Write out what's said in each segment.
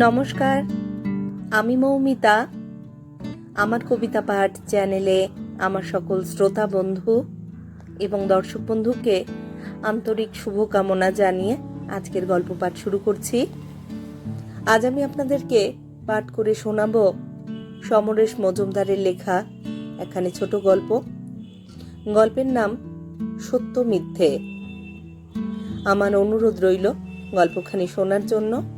নমস্কার, আমি মৌমিতা। আমার কবিতা পাঠ চ্যানেলে আমার সকল শ্রোতা বন্ধু এবং দর্শক বন্ধুকে আন্তরিক শুভকামনা জানিয়ে আজকের গল্প পাঠ শুরু করছি। আজ আমি আপনাদেরকে পাঠ করে শোনাব সমরেশ মজুমদারের লেখা এখানে ছোট গল্প। গল্পের নাম সত্য মিথ্যে। আমার অনুরোধ রইল গল্পখানি শোনার জন্য।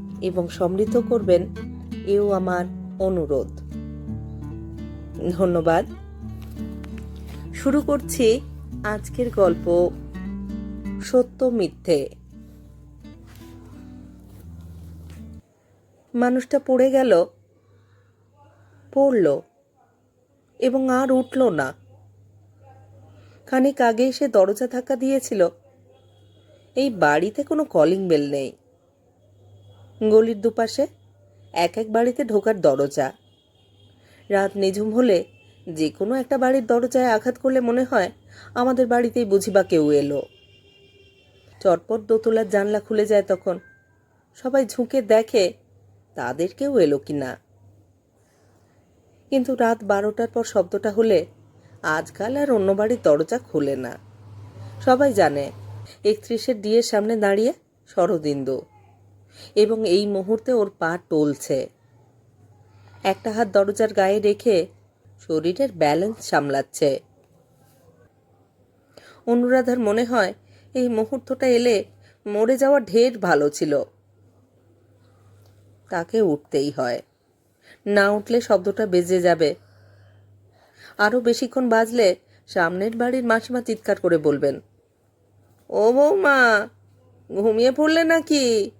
এবং সমৃদ্ধ করবেন এও আমার অনুরোধ। ধন্যবাদ। শুরু করছি আজকের গল্প সত্য মিথ্যে। মানুষটা পড়ে গেল, পড়ল এবং আর উঠল না। খানিক আগে সে দরজা ধাক্কা দিয়েছিল। এই বাড়িতে কোনো কলিং বেল নেই। গলির দুপাশে এক এক বাড়িতে ঢোকার দরজা। রাত নিঝুম হলে যে কোনো একটা বাড়ির দরজায় আঘাত করলে মনে হয় আমাদের বাড়িতেই বুঝি বা কেউ এলো। চটপট দোতলার জানলা খুলে যায় তখন। সবাই ঝুঁকে দেখে তাদের কেউ এলো কি না কিন্তু রাত বারোটার পর শব্দটা হলে আজকাল আর অন্য বাড়ির দরজা খোলে না। সবাই জানে, একত্রিশের ডিয়ের সামনে দাঁড়িয়ে শরদিন্দু। এবং এই মুহূর্তে ওর পা টলছে। একটা হাত দরজার গায়ে রেখে শরীরের ব্যালেন্স সামলাচ্ছে। অনুরাধার মনে হয় এই মুহূর্তটা এলে মরে যাওয়া ঢের ভালো ছিল। তাকে উঠতেই হয়। না উঠলে শব্দটা বেজে যাবে। আরও বেশিক্ষণ বাজলে সামনের বাড়ির মাসিমা চিৎকার করে বলবেন, ও বৌমা, ঘুমিয়ে পড়লে নাকি?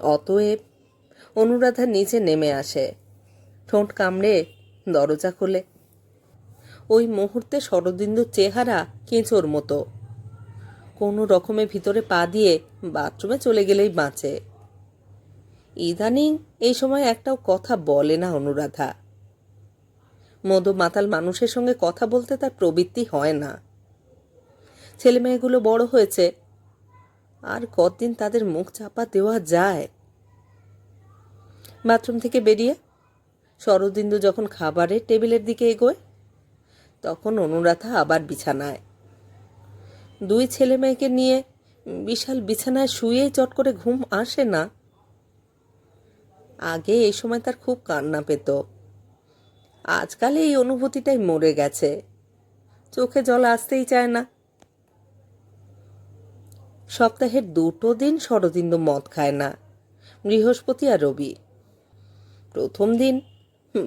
অতএব অনুরাধা নিচে নেমে আসে। ঠোঁট কামড়ে দরজা খোলে। ওই মুহূর্তে শরদিন্দুর চেহারা কেঁচোর মতো। কোনো রকমে ভিতরে পা দিয়ে বাথরুমে চলে গেলেই বাঁচে। ইদানিং এই সময় একটাও কথা বলে না অনুরাধা। মধু মাতাল মানুষের সঙ্গে কথা বলতে তার প্রবৃত্তি হয় না। ছেলে মেয়েগুলো বড় হয়েছে আর কতদিন তাদের মুখ চাপা দেওয়া যায়? বাথরুম থেকে বেরিয়ে শরদিন্দু যখন খাবারের টেবিলের দিকে এগোয়, তখন অনুরাধা আবার বিছানায়। দুই ছেলে মেয়েকে নিয়ে বিশাল বিছানায় শুয়েই চট করে ঘুম আসে না। আগে এই সময় তার খুব কান্না পেত। আজকাল এই অনুভূতিটাই মরে গেছে। চোখে জল আসতেই চায় না। সপ্তাহের দুটো দিন শরদিন্দু মদ খায় না, বৃহস্পতি আর রবি। প্রথম দিন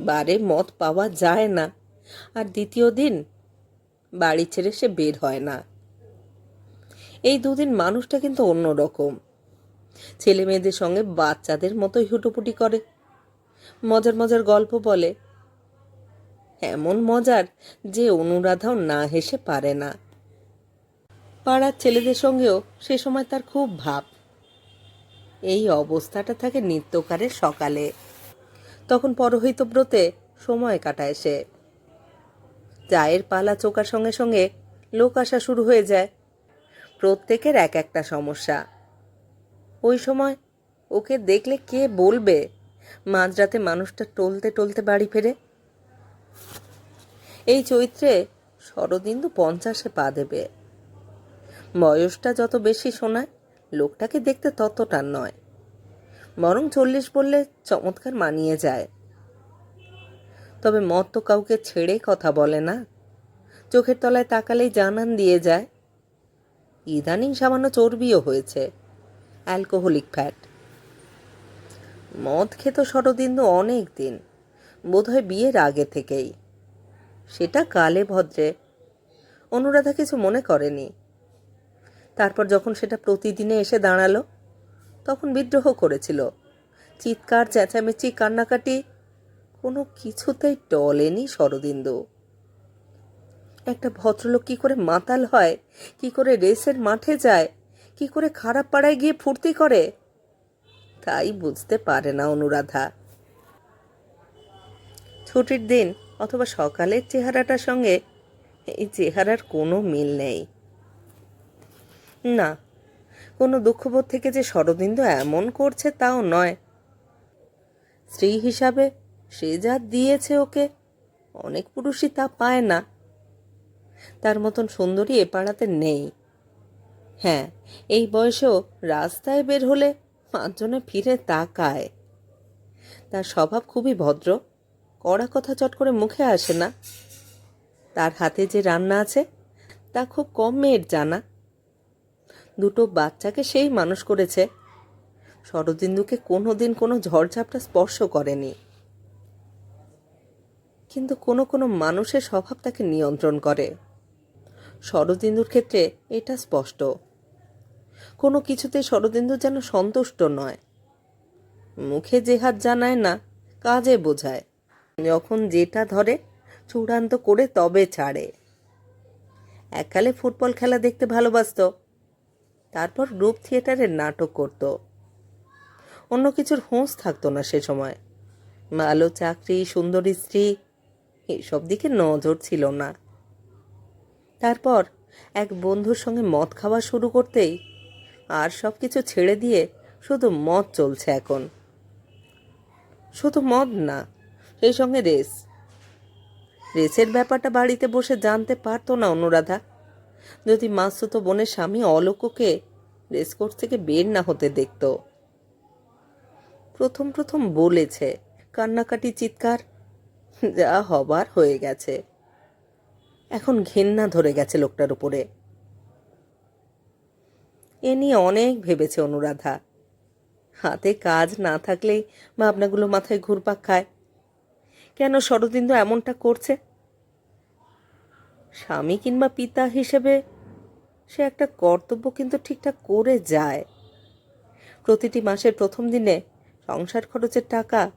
বারে মদ পাওয়া যায় না, আর দ্বিতীয় দিন বাড়ি ছেড়ে সে বের হয় না। এই দুদিন মানুষটা কিন্তু অন্যরকম। ছেলে মেয়েদের সঙ্গে বাচ্চাদের মতোই হুটোপুটি করে। মজার মজার গল্প বলে, এমন মজার যে অনুরাধাও না হেসে পারে না। পাড়ার ছেলেদের সঙ্গেও সে সময় তার খুব ভাব। এই অবস্থাটা থাকে নিত্যকারের সকালে। তখন পরহিত ব্রতে সময় কাটায় সে। চায়ের পালা চোকার সঙ্গে সঙ্গে লোক আসা শুরু হয়ে যায়। প্রত্যেকের এক একটা সমস্যা। ওই সময় ওকে দেখলে কে বলবে? মাঝরাতে মানুষটা টলতে টলতে বাড়ি ফেরে। এই চৈত্রে শরদিন্দু পঞ্চাশে পা দেবে। বয়সটা যত বেশি শোনায়, লোকটাকে দেখতে ততটা নয়। বরং চল্লিশ বললে চমৎকার মানিয়ে যায়। তবে মত তো কাউকে ছেড়ে কথা বলে না। চোখের তলায় তাকালেই জানান দিয়ে যায়, ইদানিং সামান্য চর্বিও হয়েছে, অ্যালকোহলিক ফ্যাট। মদ খেত শরদিন্দু অনেক দিন, বোধহয় বিয়ের আগে থেকেই। সেটা কালে ভদ্রে। অনুরাধা কিছু মনে করেনি। তারপর যখন সেটা প্রতিদিনে এসে দাঁড়াল, তখন বিদ্রোহ করেছিল। চিৎকার, চেঁচামেচি, কান্নাকাটি কোনো কিছুতেই টলেনি শরদিন্দু। একটা ভদ্রলোক কি করে মাতাল হয়, কি করে রেসের মাঠে যায়, কি করে খারাপ পাড়ায় গিয়ে ফুর্তি করে, তাই বুঝতে পারে না অনুরাধা। ছুটির দিন অথবা সকালের চেহারাটার সঙ্গে এই চেহারার কোনো মিল নেই। না। কোনো দুঃখবোধ থেকে যে শরদিন্দু এমন করছে তাও নয়। স্ত্রী হিসাবে সে যা দিয়েছে ওকে, অনেক পুরুষই তা পায় না। তার মতন সুন্দরী এ পাড়াতে নেই। হ্যাঁ এই বয়সেও রাস্তায় বের হলে পাঁচজনে ফিরে তাকায়। তার স্বভাব খুবই ভদ্র, কড়া কথা চট করে মুখে আসে না। তার হাতে যে রান্না আছে, তা খুব কম মেয়ের জানা। দুটো বাচ্চাকে সেই মানুষ করেছে। শরদিন্দুকে কোনো দিন কোনো ঝড়ঝাপটা স্পর্শ করেনি। কিন্তু কোনো কোনো মানুষের স্বভাব তাকে নিয়ন্ত্রণ করে। শরদিন্দুর ক্ষেত্রে এটা স্পষ্ট। কোনো কিছুতে শরদিন্দু যেন সন্তুষ্ট নয়। মুখে যে হাত জানায় না, কাজে বোঝায়। যখন যেটা ধরে, চূড়ান্ত করে তবে ছাড়ে। এককালে ফুটবল খেলা দেখতে ভালোবাসতো। তারপর গ্রুপ থিয়েটারের নাটক করত। অন্য কিছুর হুঁশ থাকতো না সে সময়। ভালো চাকরি, সুন্দরী স্ত্রী, এসব দিকে নজর ছিল না। তারপর এক বন্ধুর সঙ্গে মদ খাওয়া শুরু করতেই আর সব কিছু ছেড়ে দিয়ে শুধু মদ চলছে এখন। শুধু মদ না, সেই সঙ্গে রেস। রেসের ব্যাপারটা বাড়িতে বসে জানতে পারতো না অনুরাধা। যদি মাসুতো বোনের স্বামী অলোককে রেসকোর্স থেকে বের না হতে দেখত। প্রথম প্রথম বলেছে, কান্নাকাটি চিৎকার যা হবার হয়ে গেছে। এখন ঘেন্না ধরে গেছে লোকটার উপরে। এ নিয়ে অনেক ভেবেছে অনুরাধা। হাতে কাজ না থাকলেই ভাবনাগুলো মাথায় ঘুরপাক খায়। কেন শরদিন্দু এমনটা করছে? স্বামী কিংবা পিতা হিসেবে সে একটা কর্তব্য কিন্তু ঠিকঠাক করে যায়। প্রতিটি মাসের প্রথম দিনে সংসার খরচের টাকা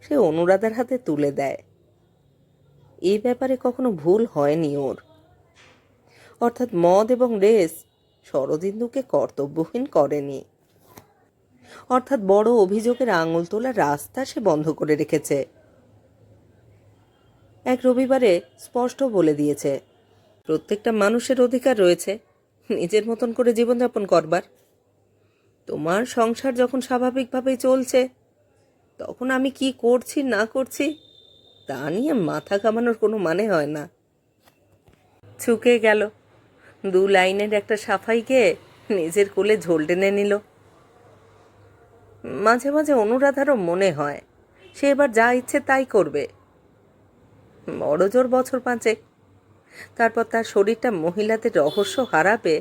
সে অনুরাধার হাতে তুলে দেয়। এই ব্যাপারে কখনো ভুল হয়নি ওর। অর্থাৎ মদ এবং রেস শরদিন্দুকে কর্তব্যহীন করেনি। অর্থাৎ বড় অভিযোগের আঙুল তোলা রাস্তা সে বন্ধ করে রেখেছে। এক রবিবারে স্পষ্ট বলে দিয়েছে প্রত্যেকটা মানুষের অধিকার রয়েছে। নিজের মতন করে জীবনযাপন করবার। তোমার সংসার যখন স্বাভাবিকভাবেই চলছে, তখন আমি কি করছি, না করছি, তা নিয়ে মাথা কামানোর কোনো মানে হয় না। ছুকে গেল। দু লাইনের একটা সাফাইকে নিজের কোলে ঝোল টেনে নিল। মাঝে মাঝে অনুরাধারও মনে হয়, সে এবার যা ইচ্ছে তাই করবে। বড় জোর বছর পাঁচেক তারপর তার শরীরটা মহিলাদের রহস্য হারাবে।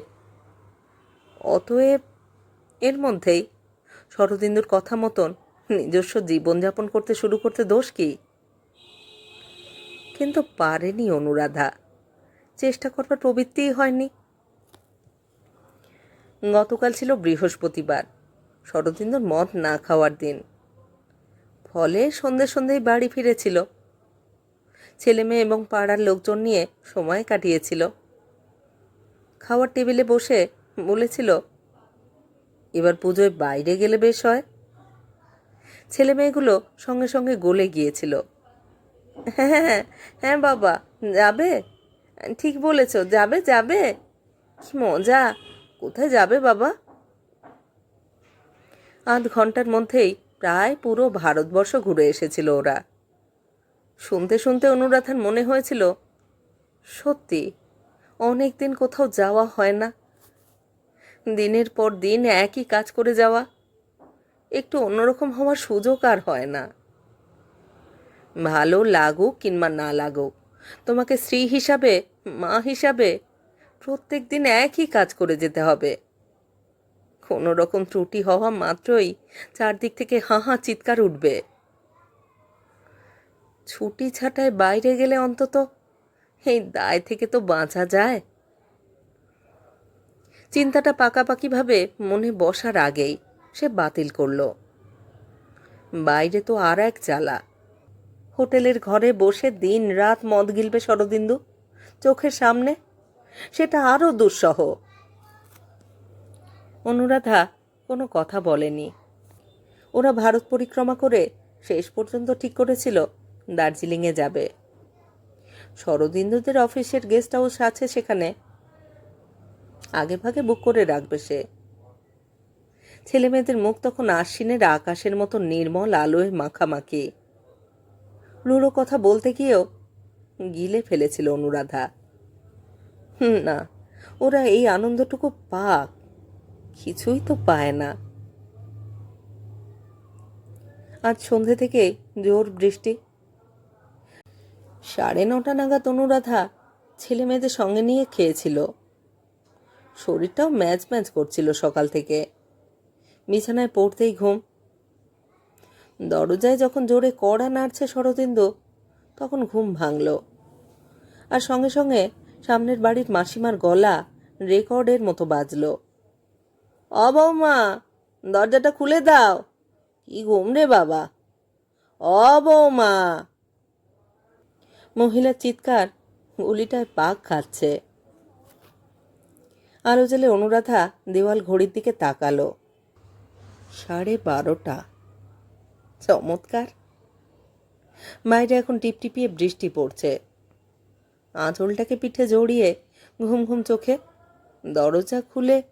অতএব এর মধ্যেই শরদিন্দুর কথা মতন নিজস্ব জীবনযাপন করতে শুরু করতে দোষ কি? কিন্তু পারেনি অনুরাধা। চেষ্টা করবার প্রবৃত্তিই হয়নি। গতকাল ছিল বৃহস্পতিবার, শরদিন্দুর মদ না খাওয়ার দিন। ফলে সন্ধে সন্ধেই বাড়ি ফিরেছিল। ছেলে মেয়ে এবং পাড়ার লোকজন নিয়ে সময় কাটিয়েছিল। খাওয়ার টেবিলে বসে বলেছিল, এবার পুজোয় বাইরে গেলে বেশ হয়। ছেলে মেয়েগুলো সঙ্গে সঙ্গে গলে গিয়েছিল। হ্যাঁ হ্যাঁ হ্যাঁ বাবা, যাবে? ঠিক বলেছ, যাবে যাবে। কি মজা, কোথায় যাবে বাবা? আধ ঘণ্টার মধ্যেই প্রায় পুরো ভারতবর্ষ ঘুরে এসেছিল ওরা। শুনতে শুনতে অনুরাধার মনে হয়েছিল, সত্যি, অনেক দিন কোথাও যাওয়া হয় না। দিনের পর দিন একই কাজ করে যাওয়া, একটু অন্যরকম হওয়ার সুযোগ আর হয় না। ভালো লাগুক কিংবা না লাগুক, তোমাকে স্ত্রী হিসাবে, মা হিসাবে প্রত্যেক দিন একই কাজ করে যেতে হবে। কোনো রকম ত্রুটি হওয়া মাত্রই চারদিক থেকে হাঁ হাঁ চিৎকার উঠবে। ছুটি ছাটায় বাইরে গেলে অন্তত এই দায় থেকে তো বাঁচা যায়। চিন্তাটা পাকাপাকিভাবে মনে বসার আগেই সে বাতিল করল। বাইরে তো আর এক জ্বালা। হোটেলের ঘরে বসে দিন রাত মদ গিলবে শরদিন্দু। চোখের সামনে সেটা আরও দুঃসহ। অনুরাধা কোনো কথা বলেনি। ওরা ভারত পরিক্রমা করে শেষ পর্যন্ত ঠিক করেছিল। দার্জিলিংয়ে যাবে। শরদিন্দুদের অফিসের গেস্ট হাউস আছে সেখানে। আগে ভাগে বুক করে রাখবে সে। ছেলেমেয়েদের মুখ তখন আশ্বিনের আকাশের মতো নির্মল আলোয় মাখামাখি। রুড়ো কথা বলতে গিয়েও গিলে ফেলেছিল অনুরাধা। হুম, না, ওরা এই আনন্দটুকু পাক, কিছুই তো পায় না। আজ সন্ধে থেকে জোর বৃষ্টি সাড়ে নটা নাগাদ অনুরাধা ছেলে মেয়েদের সঙ্গে নিয়ে খেয়েছিল। শরীরটাও ম্যাচ ম্যাচ করছিল সকাল থেকে। বিছানায় পড়তেই ঘুম। দরজায় যখন জোরে কড়া নাড়ছে শরদিন্দু, তখন ঘুম ভাঙল। আর সঙ্গে সঙ্গে সামনের বাড়ির মাসিমার গলা রেকর্ডের মতো বাজল। অ বৌমা, দরজাটা খুলে দাও। কি ঘুম রে বাবা? অ বৌমা মহিলার চিৎকার গুলিটায় পাক খাচ্ছে। আলো জেলে অনুরাধা দেওয়াল ঘড়ির দিকে তাকালো। সাড়ে বারোটা। চমৎকার। বাইরে এখন টিপটিপিয়ে বৃষ্টি পড়ছে। আঁচলটাকে পিঠে জড়িয়ে ঘুম ঘুম চোখে দরজা খুলে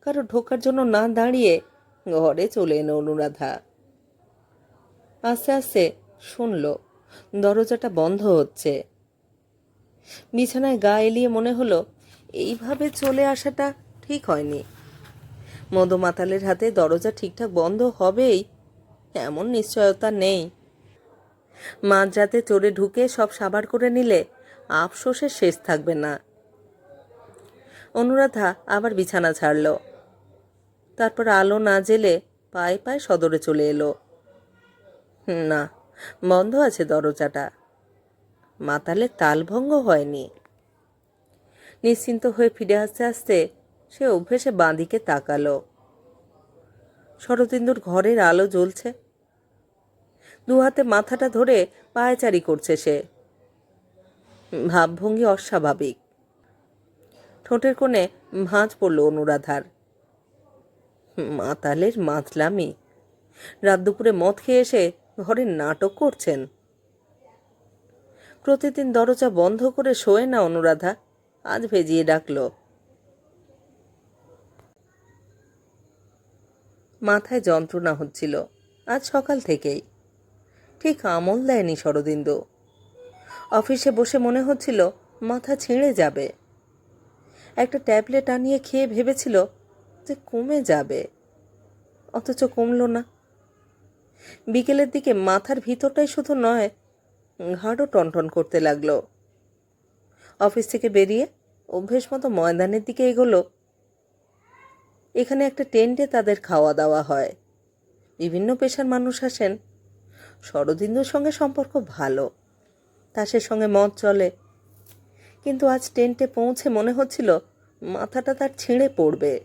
কারও ঢোকার জন্য না দাঁড়িয়ে ঘরে চলে এলো অনুরাধা। আস্তে আস্তে শুনল দরজাটা বন্ধ হচ্ছে। বিছানায় গা এলিয়ে মনে হলো, এইভাবে চলে আসাটা ঠিক হয়নি। মদমাতালের হাতে দরজা ঠিকঠাক বন্ধ হবেই, এমন নিশ্চয়তা নেই। মাঝরাতে চড়ে ঢুকে সব সাবার করে নিলে আফসোসের শেষ থাকবে না। অনুরাধা আবার বিছানা ছাড়ল। তারপর আলো না জেলে পায়ে পায়ে সদরে চলে এলো। না বন্ধ আছে দরজাটা। মাতালের তালভঙ্গ হয়নি। নিশ্চিন্ত হয়ে ফিরে আসতে আসতে সে অভ্যেসে বাঁদিকে তাকালো। শরদিন্দুর ঘরের আলো জ্বলছে। দু হাতে মাথাটা ধরে পায়চারি করছে সে। ভাবভঙ্গি অস্বাভাবিক। ঠোঁটের কোণে ভাঁজ পড়ল অনুরাধার। মাতালের মাতলামি। রাত দুপুরে মদ খেয়ে এসে ঘরে নাটক করছেন। প্রতিদিন দরজা বন্ধ করে শোয় না অনুরাধা। আজ ভেজিয়ে ডাকলো। মাথায় যন্ত্রণা হচ্ছিল। আজ সকাল থেকেই। ঠিক আমল দেয়নি শরদিন্দু। অফিসে বসে মনে হচ্ছিল মাথা ছিঁড়ে যাবে। একটা ট্যাবলেট আনিয়ে খেয়ে ভেবেছিল যে কমে যাবে। অথচ কমল না। বিকেলের দিকে মাথার ভিতরটাই শুধু নয়, ঘাড়ও টনটন করতে লাগল। অফিস থেকে বেরিয়ে অভ্যেস মতো ময়দানের দিকে এগোলো। এখানে একটা টেন্টে তাদের খাওয়া দাওয়া হয়। বিভিন্ন পেশার মানুষ আসেন। শরদিন্দুর সঙ্গে সম্পর্ক ভালো, তাসের সঙ্গে মদ চলে। কিন্তু আজ টেন্টে পৌঁছে মনে হচ্ছিল মাথাটা তার ছিঁড়ে পড়বে।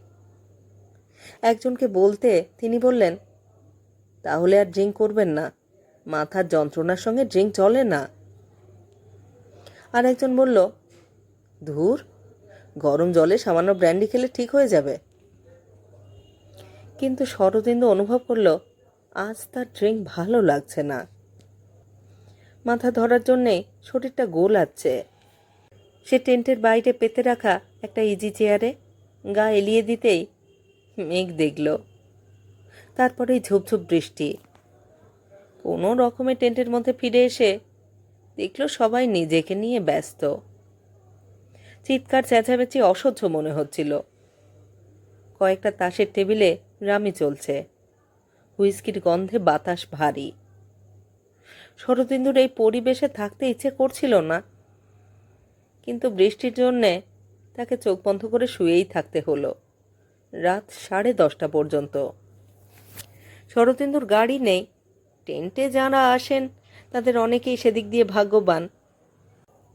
একজনকে বলতে তিনি বললেন তাহলে আর ড্রিঙ্ক করবেন না। মাথার যন্ত্রণার সঙ্গে ড্রিঙ্ক চলে না। আর একজন বলল, ধুর, গরম জলে সামান্য ব্র্যান্ডি খেলে ঠিক হয়ে যাবে। কিন্তু শরদিন্দু অনুভব করল, আজ তার ড্রিঙ্ক ভালো লাগছে না। মাথা ধরার জন্যে শরীরটা গোলাচ্ছে। সে টেন্টের বাইরে পেতে রাখা একটা ইজি চেয়ারে গা এলিয়ে দিতেই মেঘ দেখল। তারপরেই ঝুপঝুপ বৃষ্টি। কোনো রকমে টেন্টের মধ্যে ফিরে এসে দেখল সবাই নিজেকে নিয়ে ব্যস্ত। চিৎকার, চেঁচামেচি অসহ্য মনে হচ্ছিল। কয়েকটা তাসের টেবিলে রামি চলছে। হুইস্কির গন্ধে বাতাস ভারী। শরদিন্দুর এই পরিবেশে থাকতে ইচ্ছে করছিল না। কিন্তু বৃষ্টির জন্যে তাকে চোখ বন্ধ করে শুয়েই থাকতে হলো। রাত সাড়ে দশটা পর্যন্ত। শরদিন্দুর গাড়ি নেই। টেন্টে যারা আসেন, তাদের অনেকেই সেদিক দিয়ে ভাগ্যবান।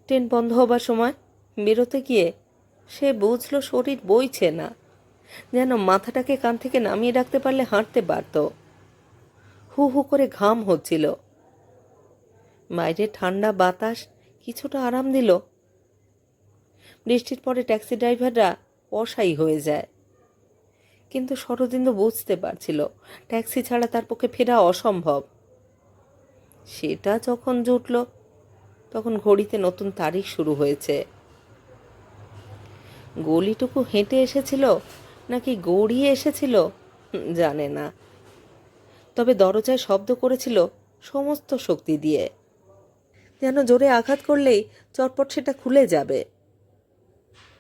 ট্রেন বন্ধ হবার সময় বেরোতে গিয়ে সে বুঝলো শরীর বইছে না। যেন মাথাটাকে কান থেকে নামিয়ে রাখতে পারলে হাঁটতে পারত। হু হু করে ঘাম হচ্ছিল। বাইরে ঠান্ডা বাতাস কিছুটা আরাম দিল। বৃষ্টির পরে ট্যাক্সি ড্রাইভাররা অসাই হয়ে যায়। কিন্তু শরদিন্দু বুঝতে পারছিল, ট্যাক্সি ছাড়া তার পক্ষে ফেরা অসম্ভব। সেটা যখন জুটল, তখন ঘড়িতে নতুন তারিখ শুরু হয়েছে। গলিটুকু হেঁটে এসেছিল, নাকি গড়িয়ে এসেছিল জানে না। তবে দরজায় শব্দ করেছিল সমস্ত শক্তি দিয়ে। যেন জোরে আঘাত করলেই চটপট সেটা খুলে যাবে।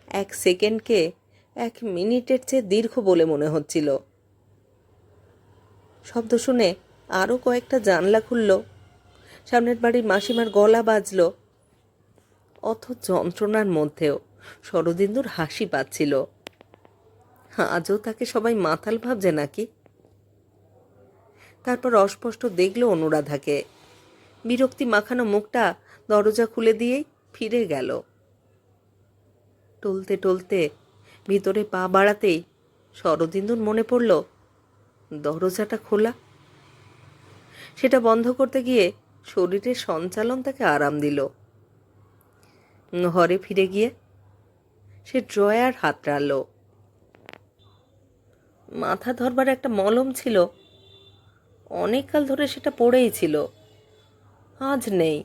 এক সেকেন্ডকে এক মিনিটের চেয়ে দীর্ঘ বলে মনে হচ্ছিল। শব্দ শুনে আরও কয়েকটা জানলা খুলল। সামনের বাড়ির মাসিমার গলা বাজল। অথ যন্ত্রণার মধ্যেও শরদিন্দুর হাসি পাচ্ছিল। আজও তাকে সবাই মাতাল ভাবছে নাকি? তারপর অস্পষ্ট দেখল অনুরাধাকে। বিরক্তি মাখানো মুখটা দরজা খুলে দিয়েই ফিরে গেল। টলতে টলতে ভিতরে পা বাড়াতেই শরদিন্দুর মনে পড়ল, দরজাটা খোলা। সেটা বন্ধ করতে গিয়ে শরীরের সঞ্চালন তাকে আরাম দিল। ঘরে ফিরে গিয়ে সে ড্রয়ার হাত টানল মাথা ধরবার একটা মলম ছিল। অনেককাল ধরে সেটা পড়েই ছিল। আজ নেই।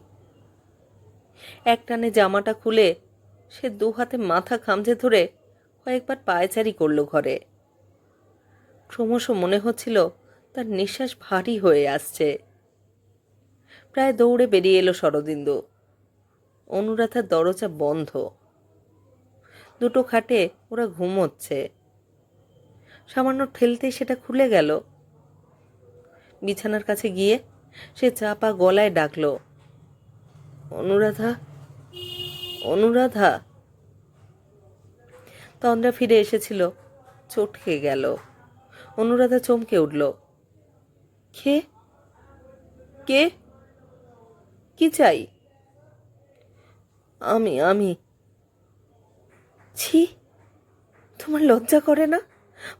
একটানে জামাটা খুলে সে দু হাতে মাথা খামচে ধরে কয়েকবার পায়চারি করল ঘরে। ক্রমশ মনে হচ্ছিল তার নিঃশ্বাস ভারী হয়ে আসছে। প্রায় দৌড়ে বেরিয়ে এলো শরদিন্দু। অনুরাধার দরজা বন্ধ। দুটো খাটে ওরা ঘুমোচ্ছে। সামান্য ঠেলতেই সেটা খুলে গেল। বিছানার কাছে গিয়ে সে চাপা গলায় ডাকল, অনুরাধা অনুরাধা! তন্দ্রা ফিরে এসেছিল। চটকে গেল। অনুরাধা চমকে উঠল। খে কে? কি চাই? আমি আমি। ছি, তোমার লজ্জা করে না?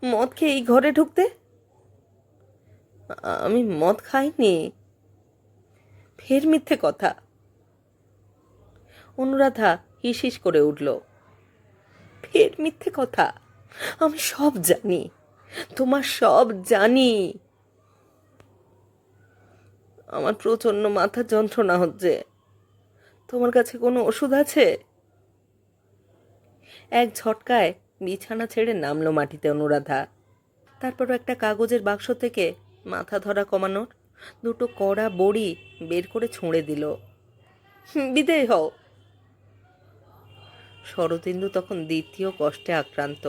মদ খেয়ে এই ঘরে ঢুকতে? আমি মদ খাইনি। ফের মিথ্যে কথা। অনুরাধা হিস করে উঠল। ফের মিথ্যে কথা। আমি সব জানি। তোমার সব জানি। আমার প্রচণ্ড মাথা যন্ত্রণা হচ্ছে। তোমার কাছে কোনো ওষুধ আছে? এক ঝটকায় বিছানা ছেড়ে নামলো মাটিতে অনুরাধা। তারপর একটা কাগজের বাক্স থেকে মাথা ধরা কমানোর দুটো কড়া বড়ি বের করে ছুঁড়ে দিল। "হুম, বিদেয় হও। শরতেন্দু তখন দ্বিতীয় কষ্টে আক্রান্ত।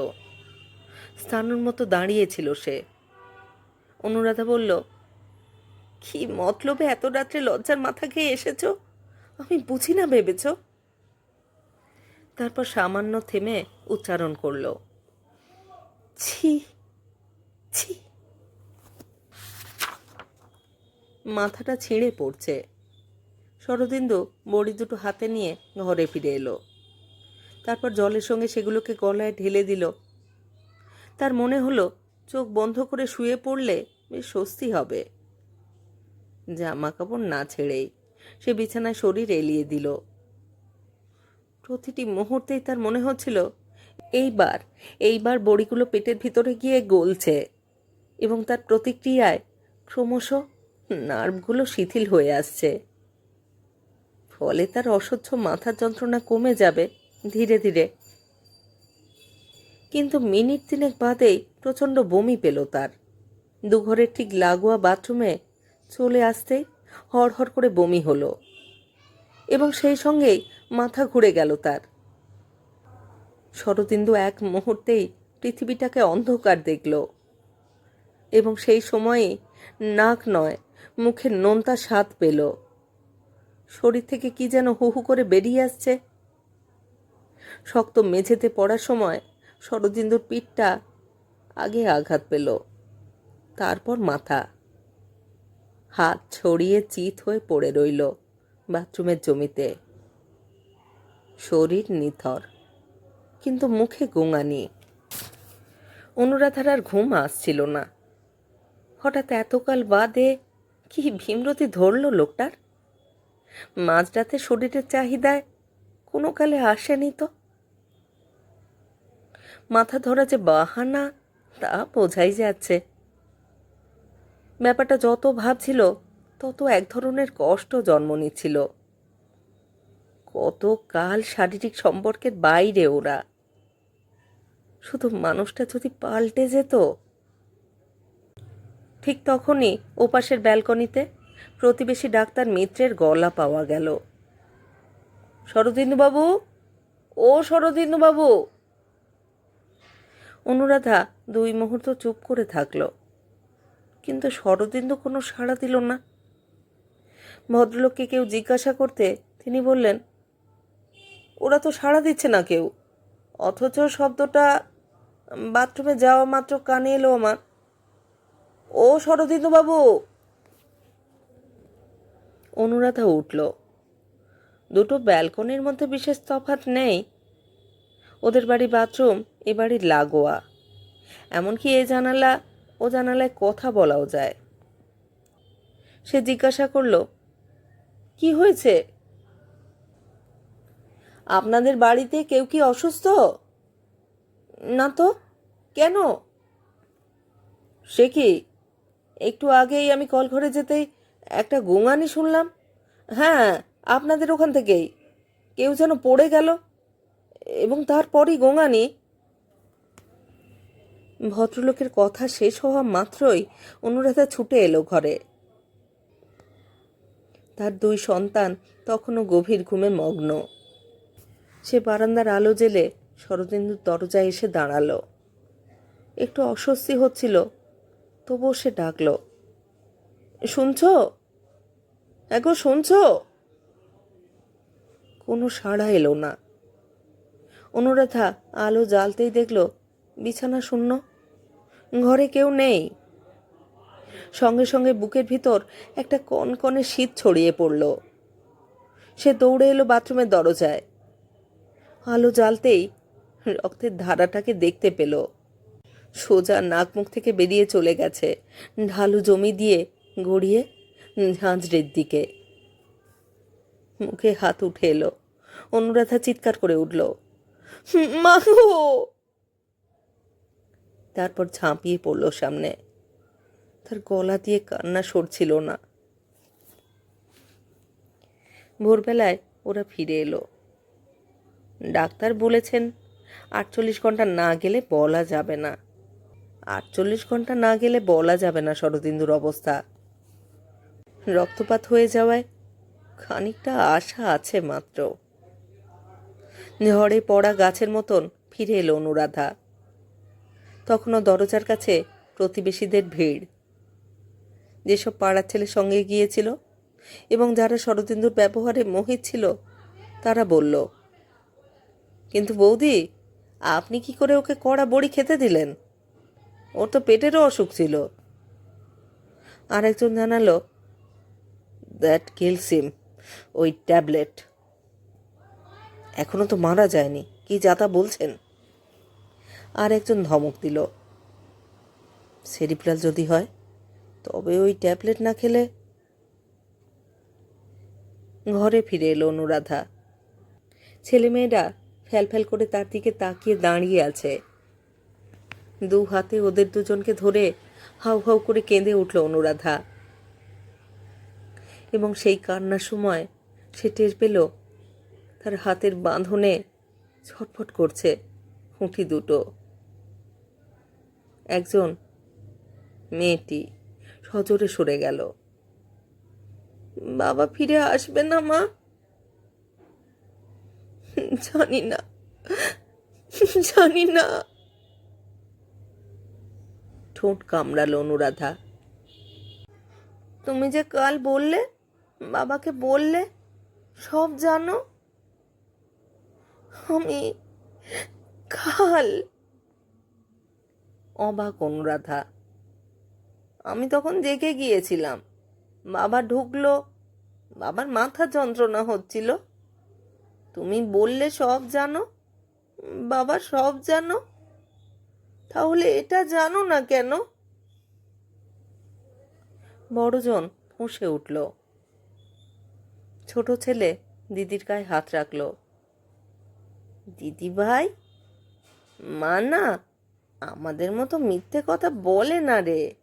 স্থানুর মতো দাঁড়িয়েছিল সে। অনুরাধা বলল, কি মতলবে এত রাত্রে লজ্জার মাথা খেয়ে এসেছ? আমি বুঝি না ভেবেছ? তারপর সামান্য থেমে উচ্চারণ করল, ছি ছি। মাথাটা ছিঁড়ে পড়ছে। শরদিন্দু বড়ি দুটো হাতে নিয়ে ঘরে ফিরে এলো। তারপর জলের সঙ্গে সেগুলোকে গলায় ঢেলে দিল। তার মনে হলো, চোখ বন্ধ করে শুয়ে পড়লে বেশ স্বস্তি হবে। জামা কাপড় না ছেড়েই সে বিছানায় শরীর এলিয়ে দিল। প্রতিটি মুহূর্তেই তার মনে হচ্ছিল, এইবার এইবার বড়িগুলো পেটের ভিতরে গিয়ে গলছে এবং তার প্রতিক্রিয়ায় ক্রমশ নার্ভগুলো শিথিল হয়ে আসছে। ফলে তার অসহ্য মাথার যন্ত্রণা কমে যাবে। ধীরে ধীরে। কিন্তু মিনিট তিনেক বাদেই প্রচণ্ড বমি পেল তার। দুঘরের ঠিক লাগোয়া বাথরুমে চলে আসতেই হড়হড় করে বমি হলো এবং সেই সঙ্গেই মাথা ঘুরে গেল তার। শরদিন্দু এক মুহূর্তেই পৃথিবীটাকে অন্ধকার দেখল এবং সেই সময়ে নাক নয়, মুখের নোনতা স্বাদ পেল। শরীর থেকে কি যেন হু হু করে বেরিয়ে আসছে শক্ত মেঝেতে পড়ার সময় শরদিন্দুর পিঠটা আগে আঘাত পেল, তারপর মাথা। হাত ছড়িয়ে চিত হয়ে পড়ে রইল বাথরুমের জমিতে। শরীর নিথর, কিন্তু মুখে গোঙানি। অনুরাধার আর ঘুম আসছিল না। হঠাৎ এতকাল বাদে কি ভীমরতি ধরলো লোকটার? মাঝরাতে শরীরের চাহিদায় কোনো কালে আসেনি তো? মাথা ধরা যে বাহানা, তা বোঝাই যাচ্ছে। ব্যাপারটা যত ভাবছিল, তত এক ধরনের কষ্ট জন্ম নিচ্ছিল। কত কাল শারীরিক সম্পর্কের বাইরে ওরা। শুধু মানুষটা যদি পাল্টে যেত। ঠিক তখনই ওপাশের ব্যালকনিতে প্রতিবেশী ডাক্তার মিত্রের গলা পাওয়া গেল। শরদিন্দুবাবু ও শরদিন্দুবাবু অনুরাধা দুই মুহূর্ত চুপ করে থাকল। কিন্তু শরদিন্দু কোনো সাড়া দিল না। ভদ্রলোককে কেউ জিজ্ঞাসা করতে তিনি বললেন, ওরা তো সাড়া দিচ্ছে না কেউ। অথচ শব্দটা বাথরুমে যাওয়া মাত্র কানে এলো আমার। ও শরদিন্দু বাবু! অনুরাধা উঠল। দুটো ব্যালকনির মধ্যে বিশেষ তফাৎ নেই। ওদের বাড়ি বাথরুম এ বাড়ির লাগোয়া। এমনকি এ জানালা, ও জানালায় কথা বলাও যায়। সে জিজ্ঞাসা করল, কি হয়েছে? আপনাদের বাড়িতে কেউ কি অসুস্থ? না তো, কেন? সে কি, একটু আগেই আমি কল ঘরে যেতেই একটা গোঙানি শুনলাম? হ্যাঁ আপনাদের ওখান থেকেই। কেউ যেন পড়ে গেল, এবং তারপরই গোঙানি ভদ্রলোকের কথা শেষ হওয়া মাত্রই অনুরাধা ছুটে এলো ঘরে। তার দুই সন্তান তখনও গভীর ঘুমে মগ্ন। সে বারান্দার আলো জেলে শরদিন্দুর দরজায় এসে দাঁড়াল। একটু অস্বস্তি হচ্ছিল, তবুও সে ডাকলো, শুনছ? এগো শুনছ? কোনো সাড়া এলো না। অনুরাধা আলো জ্বালতেই দেখল বিছানা শূন্য। ঘরে কেউ নেই। সঙ্গে সঙ্গে বুকের ভিতর একটা কনকনে শীত ছড়িয়ে পড়ল। সে দৌড়ে এলো বাথরুমের দরজায়। আলো জ্বালতেই রক্তের ধারাটাকে দেখতে পেল। সোজা নাক মুখ থেকে বেরিয়ে চলে গেছে ঢালু জমি দিয়ে গড়িয়ে ঝাঁঝরের দিকে। মুখে হাত উঠে এলো। অনুরাধা চিৎকার করে উঠল মাগো তারপর ঝাঁপিয়ে পড়ল সামনে। তার গলা দিয়ে কান্না সরছিল না। ভোরবেলায় ওরা ফিরে এলো। ডাক্তার বলেছেন, আটচল্লিশ ঘণ্টা না গেলে বলা যাবে না। আটচল্লিশ ঘণ্টা না গেলে বলা যাবে না শরদিন্দুর অবস্থা। রক্তপাত হয়ে যাওয়ায় খানিকটা আশা আছে মাত্র। ঝড়ে পড়া গাছের মতন ফিরে এলো অনুরাধা। তখনও দরজার কাছে প্রতিবেশীদের ভিড়। যেসব পাড়ার ছেলে সঙ্গে গিয়েছিল এবং যারা শরদিন্দুর ব্যবহারে মোহিত ছিল, তারা বলল, কিন্তু বৌদি, আপনি কি করে ওকে কড়া বড়ি খেতে দিলেন? ওর তো পেটেরও অসুখ ছিল। আরেকজন জানালো, দ্যাট কিলসিম ওই ট্যাবলেট। এখনও তো মারা যায়নি, কি যাতা বলছেন? আর একজন ধমক দিল। সেরিপ্রাল যদি হয়, তবে ওই ট্যাবলেট না খেলে? ঘরে ফিরে এলো অনুরাধা। ছেলেমেয়েরা ফ্যাল করে তার দিকে তাকিয়ে দাঁড়িয়ে আছে। দু হাতে ওদের দুজনকে ধরে হাউ হাউ করে কেঁদে উঠল অনুরাধা। এবং সেই কান্নার সময় সে টের পেল, তার হাতের বাঁধনে ছটফট করছে হুঁটি দুটো। একজন মেয়েটি সজোরে সরে গেল। বাবা ফিরে আসবে না, মা? জানি না। জানি না। ঠোঁট কামড়াল অনুরাধা। তুমি যে কাল বললে, বাবাকে বললে, সব জানো? আমি কাল অবাক অনুরাধা। আমি তখন জেগে গিয়েছিলাম। বাবা ঢুকলো। বাবার মাথা যন্ত্রণা হচ্ছিল। তুমি বললে সব জানো? বাবা সব জানো? তাহলে এটা জানো না কেন? বড়জন ফুঁসে উঠল। ছোট ছেলে দিদির গায়ে হাত রাখল। দিদি ভাই মা না? আমাদের মতো মিথ্যে কথা বলে না রে।